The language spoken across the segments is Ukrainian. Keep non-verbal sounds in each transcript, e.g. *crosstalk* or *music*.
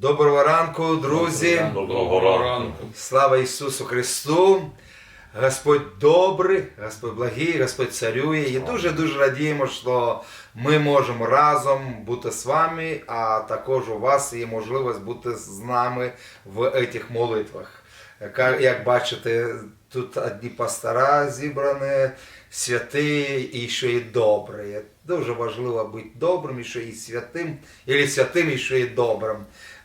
Доброго ранку, друзі! Доброго ранку. Слава Ісусу Христу! Господь добрий, Господь благий, Господь царює. І дуже-дуже радіємо, що ми можемо разом бути з вами, а також у вас є можливість бути з нами в цих молитвах. Як бачите, тут одні пастора зібрані, святі і ще й добрі. Дуже важливо бути добрим, і ще і святим, або святим, і ще й добрим.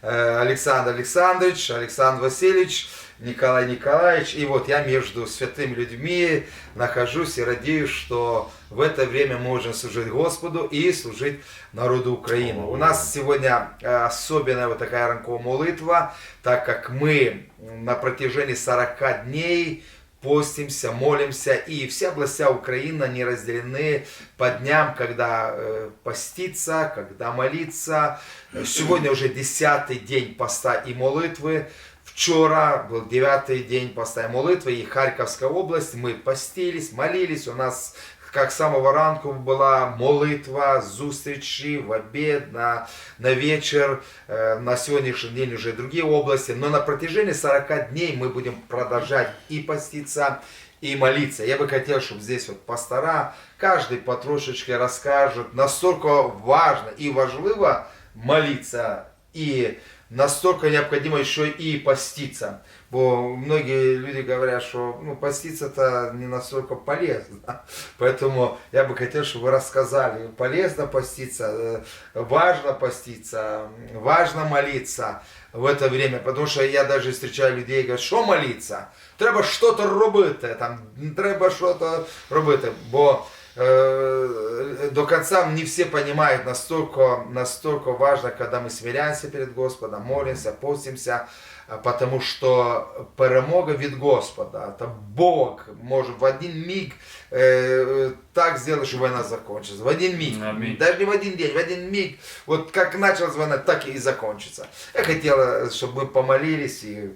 Э, Александр Александрович, Александр Васильевич, Николай Николаевич. И вот я между святыми людьми нахожусь и радеюсь, что в это время можем служить Господу и служить народу Украины. У нас сегодня э, особенная вот такая ранковая молитва, так как мы на протяжении 40 дней постимся, молимся, и все областя Украины, они разделены по дням, когда э, поститься, когда молиться. Сегодня уже десятый день поста и молитвы. Вчера был девятый день поста и молитвы, и Харьковская область, мы постились, молились, у нас как с самого ранку была молитва, зустрічі в обед, на, на вечер, Э, на сегодняшний день уже другие области, но на протяжении 40 дней мы будем продолжать и поститься, и молиться. Я бы хотел, чтобы здесь вот пастора, каждый потрошечки расскажет, настолько важно и важливо молиться, и настолько необходимо еще и поститься. Бо многие люди говорят, что ну, поститься-то не настолько полезно. *laughs* Поэтому я бы хотел, чтобы вы рассказали, полезно поститься, э, важно поститься, важно молиться в это время. Потому что я даже встречаю людей, говорят, що молиться? Треба що-то робити, там, треба що-то робити. Бо э, до конца не все понимают, настолько, настолько важно, когда мы смиряемся перед Господом, молимся, постимся, а, потому что перемога від Господа, а это Бог может в один миг э, так сделать, що война закінчиться. В один миг, даже не в один день, в один миг. Вот как началась война, так и закончится. Я хотела, чтобы мы помолились. и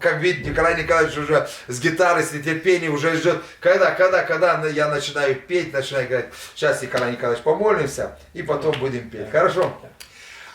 как видите, Николай Николаевич уже с гитарой, с нетерпіння, уже ждет, когда, когда, когда я начинаю петь, начинаю говорити, сейчас Николай Николаевич помолимся, и потом будем петь. Хорошо?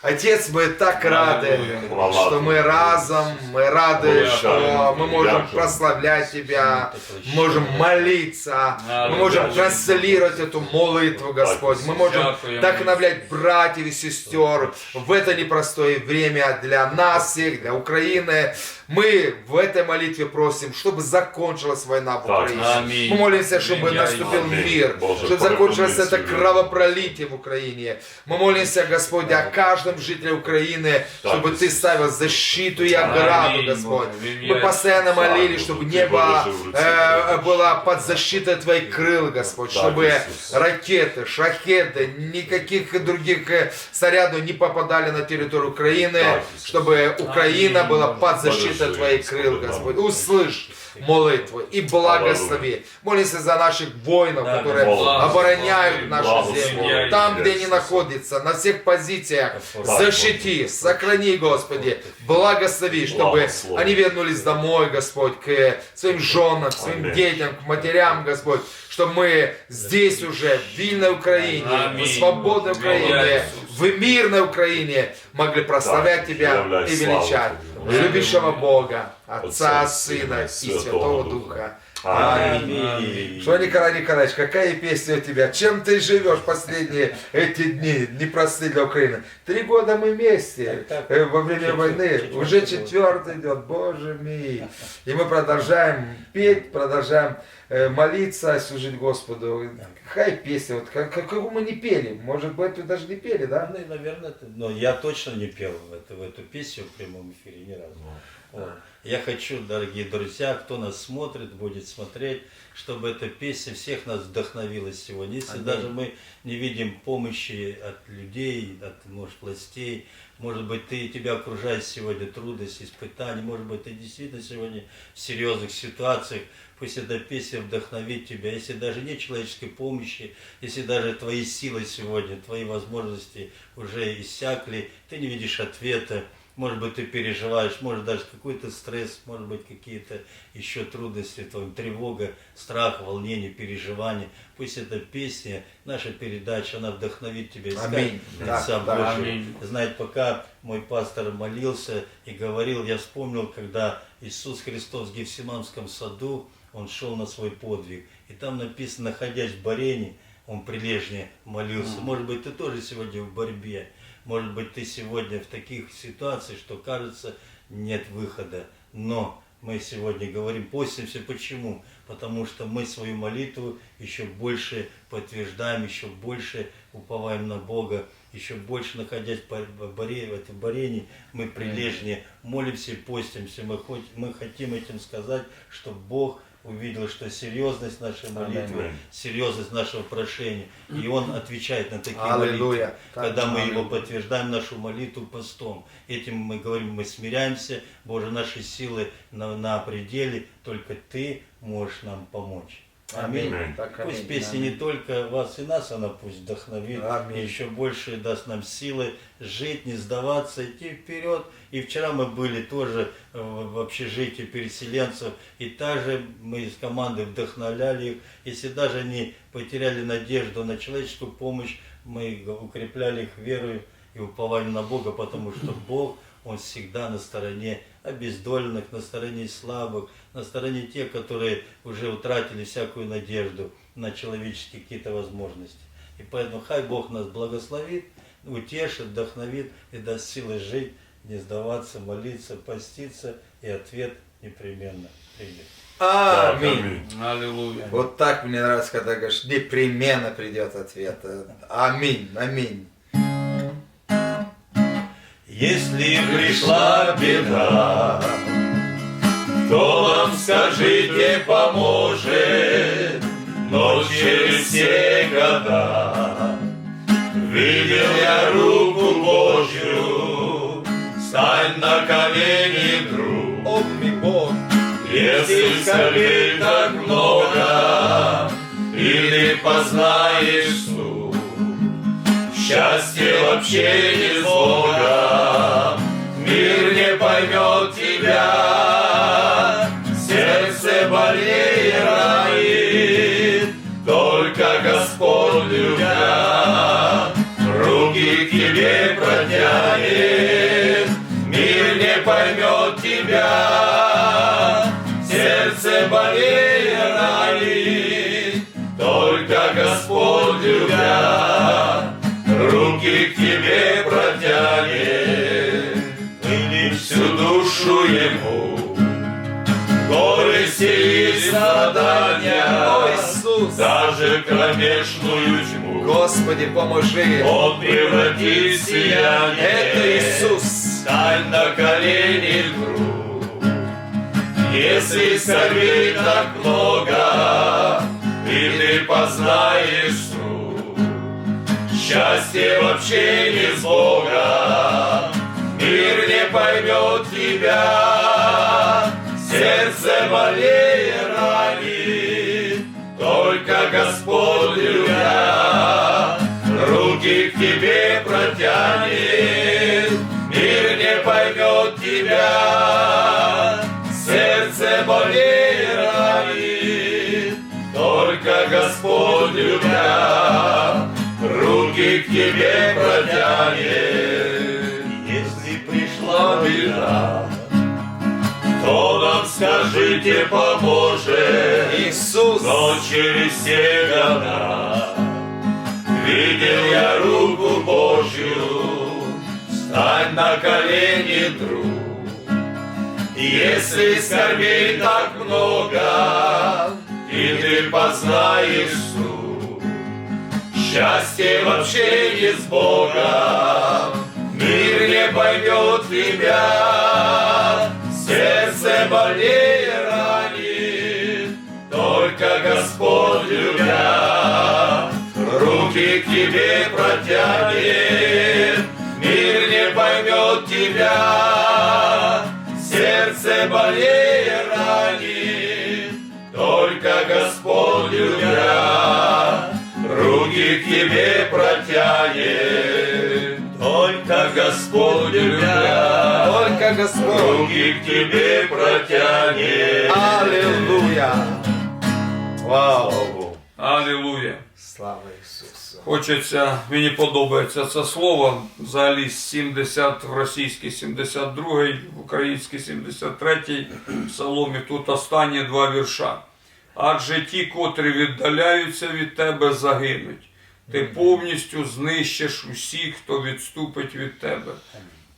Отец, мы так рады, Хвала что Тебе. мы разом, мы рады, Дякую. что мы можем Дякую. прославлять Тебя, можем молиться, мы можем Дякую. транслировать эту молитву, Господь. Мы можем Дякую. вдохновлять братьев и сестер в это непростое время для нас всех, для Украины. Мы в этой молитве просим, чтобы закончилась война в Так. Украине. Аминь. Мы молимся, чтобы Аминь. наступил Аминь. мир, Боже, чтобы закончилось порекомендуй это себе. кровопролитие в Украине. Мы молимся, Господь, о каждом жителе Украины, Так, чтобы Ты Иисус. ставил защиту и ограду, Аминь, Господь. Боже, в Мы имя постоянно Иисуса. молились, чтобы Ты небо положи в руки э, Божьи. было под защитой Твоих крыл, Господь, Так, чтобы Иисус. ракеты, шахеды, никаких других э, снарядов не попадали на территорию Украины, Так, Иисус. чтобы Украина Аминь, была Боже. под защитой Положи, твои крыл. Господь. Услышь молитву и благослови. Молимся за наших воинов, Да, которые обороняют нашу землю. Там, где они находятся, на всех позициях. Защити, сохрани, Господи, благослови, чтобы они вернулись домой, Господь, к своим женам, к своим детям, к матерям, Господь, чтобы мы здесь уже, в вильной Украине, в свободной. Украине, в мирной Украине могли прославлять Тебя и величать. Любящего Бога, Отца, Отца, Сына и Святого Святого Духа. Духа. Аминь. Что, Николай Николаевич, какая песня у тебя? Чем ты живешь последние эти дни непростые для Украины? Три года мы вместе Так, так. э, во время Четвертый, войны. четвертый Уже год. четвертый идет, боже мой. И мы продолжаем петь, продолжаем э, молиться, служить Господу. Какая песня? Вот как, какую мы не пели? Может быть, вы даже не пели, да? Ну, наверное, ты- но я точно не пел в эту, в эту песню в прямом эфире ни разу. Я хочу, дорогие друзья, кто нас смотрит, будет смотреть, чтобы эта песня всех нас вдохновила сегодня. Если Аминь. даже мы не видим помощи от людей, от, может, властей, может быть, ты, тебя окружают сегодня трудности, испытания, может быть, ты действительно сегодня в серьезных ситуациях, пусть эта песня вдохновит тебя, если даже нет человеческой помощи, если даже твои силы сегодня, твои возможности уже иссякли, ты не видишь ответа, может быть, ты переживаешь, может даже какой-то стресс, может быть, какие-то еще трудности, твоя тревога, страх, волнение, переживания. Пусть эта песня, наша передача, она вдохновит тебя искать Аминь. лица Да, да, Божьего. аминь. Знаете, пока мой пастор молился и говорил, я вспомнил, когда Иисус Христос в Гефсиманском саду, он шел на свой подвиг. И там написано, находясь в Барене, он прилежнее молился. Может быть, ты тоже сегодня в борьбе. Может быть, ты сегодня в таких ситуациях, что кажется, нет выхода. Но мы сегодня говорим, постимся. Почему? Потому что мы свою молитву еще больше подтверждаем, еще больше уповаем на Бога, еще больше находясь в этом борении, мы прилежнее молимся и постимся. Мы, хоть, мы хотим этим сказать, что Бог увидел, что серьезность нашей молитвы, Аминь. серьезность нашего прошения, и Он отвечает на такие молитвы. Аллилуйя. Когда мы его подтверждаем, нашу молитву постом. Этим мы говорим, мы смиряемся, Боже, наши силы на, на пределе, только Ты можешь нам помочь. Аминь. Аминь. Так, Пусть аминь, песня аминь. не только вас и нас, она пусть вдохновит, Аминь. и еще больше даст нам силы жить, не сдаваться, идти вперед. И вчера мы были тоже в общежитии переселенцев, и также мы из команды вдохновляли их. Если даже они потеряли надежду на человеческую помощь, мы укрепляли их верою и уповали на Бога, потому что Бог, Он всегда на стороне обездоленных, на стороне слабых, на стороне тех, которые уже утратили всякую надежду на человеческие какие-то возможности. И поэтому хай Бог нас благословит, утешит, вдохновит и даст силы жить, не сдаваться, молиться, поститься, и ответ непременно придет. Аминь. Аллилуйя. Вот так мне нравится, когда говоришь, непременно придет ответ. Аминь, аминь. Если пришла беда, кто нам скажите поможет, но через все года видел я руку Божью, стань на колени, друг. О, мой Бог. Если скорбей так много, и ты познаешь счастье в общении с Богом, мир не поймет тебя, сердце более ранит, только Господь любя, руки к тебе протянет, мир не поймет тебя, сердце более ранит, только Господь любя, страдания, Иисус. даже кромешную тьму. Господи, поможи. Он превратит сияние. Это Иисус. Стань на колени, друг. Если скорбей так много, и ты познаешь суть, счастье в общении с Богом, мир не поймет тебя, сердце более ранит, только Господь любя, руки к тебе протянет, мир не поймет тебя, сердце более ранит, только Господь любя, руки к тебе протянет. Если пришла беда, кто нам скажите поможет? Но через все года видел я руку Божью, стань на колени, друг. Если скорбей так много, и ты познаешь суть, счастье в общении с Богом, мир не поймет тебя, Любя, руки к тебе протянет, мир не поймет тебя, сердце более ранит, только Господь любя, руки к тебе протянет, только Господь любя, как Господь. Руки к тебе протянет. Аллилуйя. Слава Ісусу. Хочеться, мені подобається це слово. Взагалі 70 в російській 72, в українській 73, в псаломі тут останні два вірша. Адже ті, котрі віддаляються від тебе, загинуть. Ти повністю знищиш усіх, хто відступить від тебе.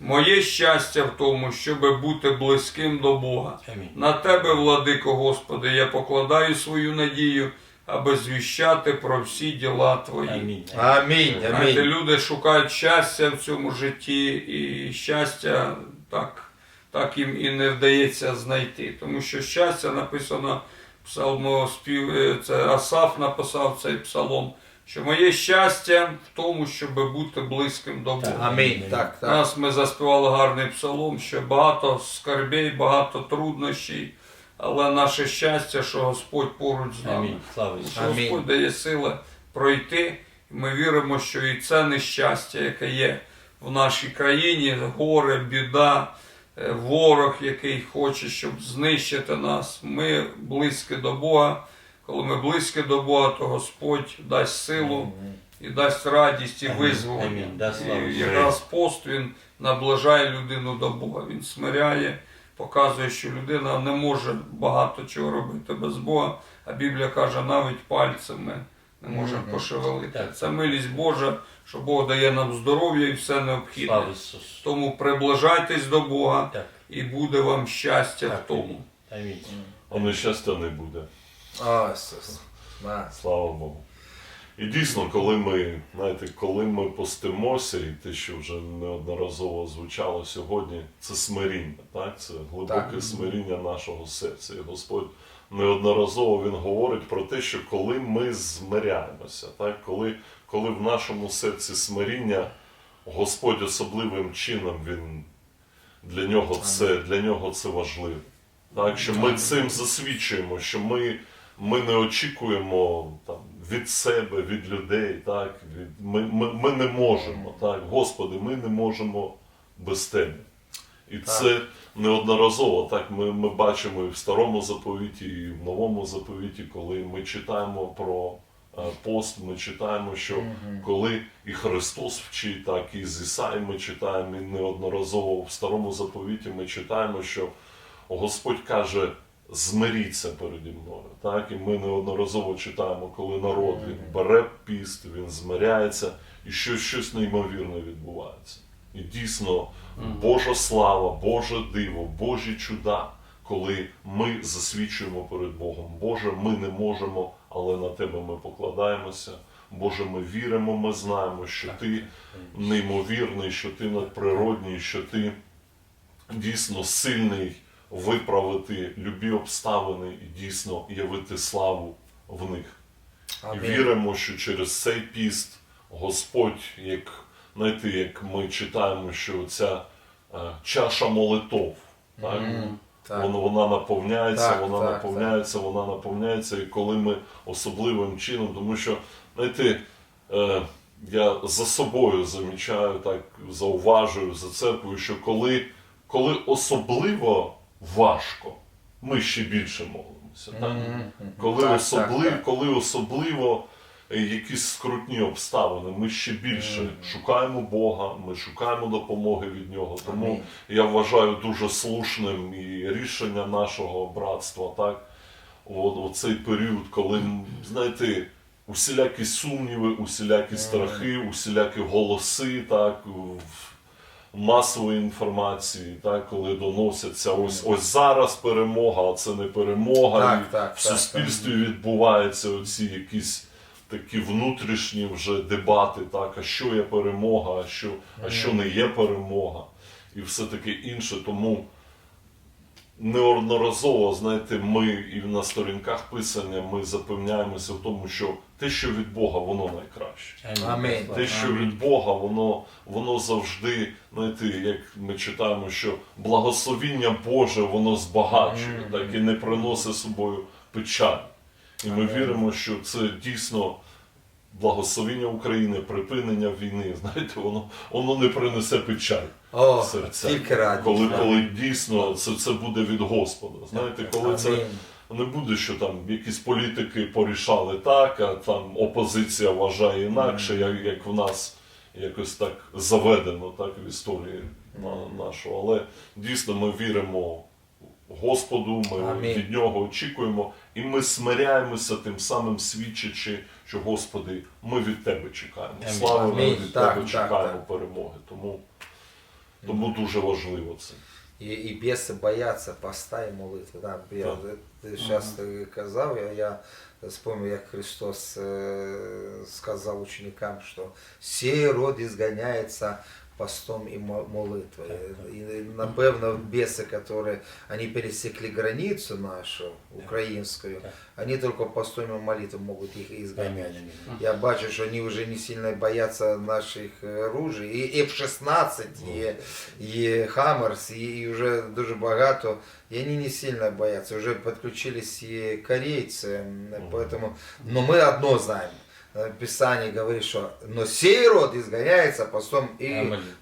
Моє щастя в тому, щоб бути близьким до Бога. На тебе, владико Господи, я покладаю свою надію, аби звіщати про всі діла Твої. Амінь. Амінь. Знаєте, Амінь. люди шукають щастя в цьому житті, і щастя так, так їм і не вдається знайти. Тому що щастя написано псалмоспів, е, це Асаф написав цей псалом, що моє щастя в тому, щоб бути близьким до Бога. Амінь. Так, так. Нас ми заспівали гарний псалом, що багато скарбей, багато труднощів, але наше щастя, що Господь поруч з нами. Амінь. Що Амінь. Господь дає сили пройти. Ми віримо, що і це нещастя, яке є в нашій країні, горе, біда, е, ворог, який хоче, щоб знищити нас. Ми близькі до Бога. Коли ми близькі до Бога, то Господь дасть силу і дасть радість і визволення. І якраз пост він наближає людину до Бога. Він смиряє, показує, що людина не може багато чого робити без Бога. А Біблія каже, навіть пальцями не можемо Мгм. пошевелити. Так. Це милість Божа, що Бог дає нам здоров'я і все необхідне. Слава Ісусу. Тому приближайтесь до Бога Так. і буде вам щастя Так. в тому. Амінь. А нещастя не буде. О, Ісус. Слава Богу. І дійсно, коли ми, знаєте, коли ми постимося, і те, що вже неодноразово звучало сьогодні, це смиріння, так? Це глибоке Так. смиріння нашого серця. І Господь неодноразово він говорить про те, що коли ми змиряємося, так? Коли, коли в нашому серці смиріння, Господь особливим чином він для нього це, для нього це важливо. Так, що ми цим засвідчуємо, що ми, ми не очікуємо там, від себе, від людей. Так, від, ми, ми, ми не можемо. Так, Господи, ми не можемо без Тебе. І це неодноразово. Так, ми, ми бачимо і в старому заповіті, і в новому заповіті, коли ми читаємо про е, пост, ми читаємо, що коли і Христос вчить, так і з Ісаї ми читаємо, і неодноразово в старому заповіті ми читаємо, що Господь каже, змиріться переді мною. Так? І ми неодноразово читаємо, коли народ він бере піст, він змиряється, і щось, щось неймовірне відбувається. І дійсно, Божа слава, Боже диво, Божі чуда, коли ми засвідчуємо перед Богом, Боже, ми не можемо, але на Тебе ми покладаємося. Боже, ми віримо, ми знаємо, що Ти неймовірний, що Ти надприродній, що Ти дійсно сильний виправити любі обставини і дійсно явити славу в них. І віримо, що через цей піст Господь, як знаєте, як ми читаємо, що ця е, чаша молитов, так, Так. Вона, вона наповняється, Так, вона так, наповняється, вона наповняється, і коли ми особливим чином, тому що, знаєте, е, я за собою замічаю, так зауважую за церквою, що коли, коли особливо важко, ми ще більше молимося. Так? Коли, Так, особливо, так, так. коли особливо е, якісь скрутні обставини, ми ще більше шукаємо Бога, ми шукаємо допомоги від Нього. Тому Амінь. я вважаю дуже слушним і рішення нашого братства, так? От, у цей період, коли, знаєте, усілякі сумніви, усілякі страхи, усілякі голоси, так, масової інформації, так, коли доносяться ось, ось зараз перемога, а це не перемога. Так, і так, в так, суспільстві відбуваються оці якісь такі внутрішні вже дебати, так, а що є перемога, а що, а що не є перемога, і все таке інше. Тому неодноразово, знаєте, ми і на сторінках писання ми запевняємося в тому, що те, що від Бога, воно найкраще. Амінь. Те, що від Бога, воно, воно завжди, знаєте, як ми читаємо, що благословіння Боже, воно збагачує, так і не приносить собою печаль. І ми віримо, що це дійсно благословіння України, припинення війни, *laughs* знаєте, воно, воно не принесе печаль. О, серця. тільки раді. Коли, коли дійсно це, це буде від Господа. Знаєте, коли це Амінь. Не буде, що там якісь політики порішали так, а там опозиція вважає інакше, як, як в нас якось так заведено так, в історії на, нашу. Але дійсно ми віримо Господу, ми Амінь. від нього очікуємо, і ми смиряємося тим самим свідчачи, що Господи, ми від Тебе чекаємо. Слава ми від Так, Тебе так, чекаємо так. перемоги. Тому, тому дуже важливо це. І, і беси бояться поста і молитви. Да, Так. Ти казав, я, я вспомнив, як Христос е, сказав ученикам, що сей род ізганяється постом і мо- молитвою. І, напевно, беси, которые они пересекли границу нашу, українською, они только постом і молитвой могут їх изгонять. Аминь, аминь. Я бачу, що вони вже не сильно бояться наших е, ружей. І F-16, і, і Хаммерс, і, і вже дуже багато. І вони не сильно бояться. Вже підключились і корейці. м, Поэтому, но мы одно знаем. Э, Писание говорит, что но сей род изгоняется постом и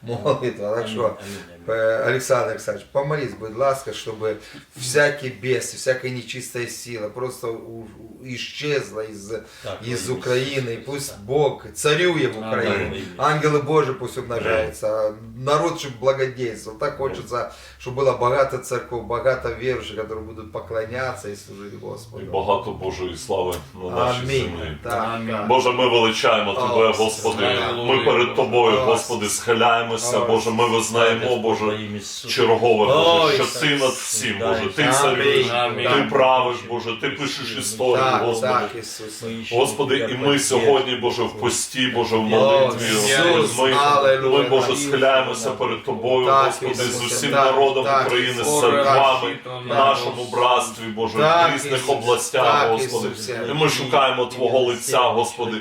молитва. Так что, Александр Александрович, помолись, будь ласка, чтобы всякие бесы, всякая нечистая сила просто у- у- исчезла из, Так, из во имя Украины. И Иисуса пусть Христа. Бог царює в Украине. Аминь. Ангелы Божьи пусть умножаются. Народ, чтобы благодействовал. Так хочется, чтобы было богато церков, богато верующих, которые будут поклоняться и служить І Господу. багато Божої слави на нашій Аминь. землі. Так, Амінь. так. Боже, ми величаємо Тебе, О, Господи. Алілуя. Ми перед Тобою, О, Господи, схиляємося. О, Боже, ми визнаємо, Господь, во Боже, чергове, Боже, що Ти над всім, Боже, Ти царюєш, Ти правиш, Боже, Ти пишеш історію, Господи. Господи, і ми сьогодні, Боже, в пості, Боже, в молитві. Ми, ми, Боже, схиляємося перед Тобою, Господи, з усім народом України, з церквами, в нашому братстві, Боже, в різних областях, Господи. І ми шукаємо Твого лиця, Господи.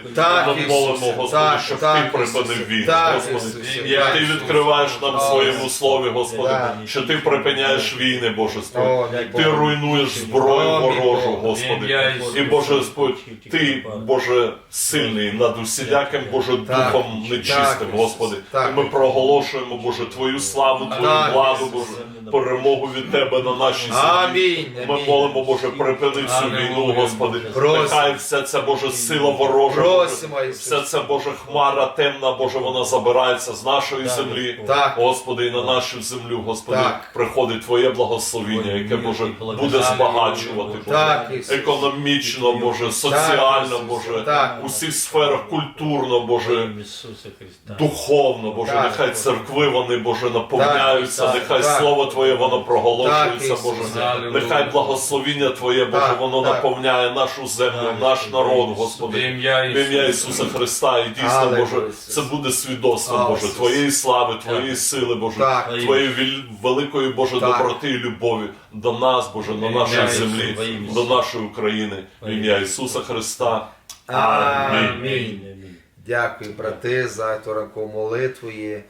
Ми молимо, Господи, щоб Ти припинив війну, Господи. І Ти відкриваєш нам своєму слові, Господи, Да. що Ти припиняєш війни, Боже, О, Ти руйнуєш зброю ворожу, Господи. І Боже Господь, Ти, Боже, сильний над усіляким, Боже, духом нечистим, Господи. І ми проголошуємо, Боже, Твою славу, Твою владу, Боже, перемогу від Тебе на нашій землі. Ми молимо, Боже, припини цю війну, Господи. Нехай вся ця Боже сила ворожа, Боже, вся ця Боже хмара темна, Боже, вона забирається з нашої землі. Господи, і на нашу землю, Господи, Так. приходить Твоє благословіння, яке, Боже, буде збагачувати, Боже, економічно, Боже, соціально, Боже, Так. у всіх сферах культурно, Боже, духовно, Боже, Так. нехай церкви вони, Боже, наповняються, Так, нехай так. Слово Твоє воно проголошується, Так, Боже. Нехай благословіння Твоє, Боже, Так, воно так. наповняє нашу землю, Так, наш народ, Господи. ім'я В ім'я Ісуса. Ісуса Христа, і дійсно, Боже, це буде свідоцтвом, Боже, Твоєї слави, Твоєї сили, Боже, Твоєї віл- великої, Боже, Так. доброти і любові до нас, Боже, на Ім'я нашій Ісуса, землі, ім'я до нашої України. В ім'я Ісуса Христа. Амінь. Аминь. Дякую, брати, за ту ранкову молитву. І е,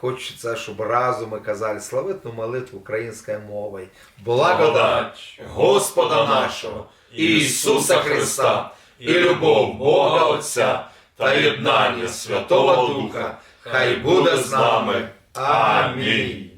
хочеться, щоб разом ми казали славетну молитву українською мовою. Благодать Господа нашого, Ісуса Христа, і любов Бога Отця та єднання Святого Духа, хай буде з нами. Amém.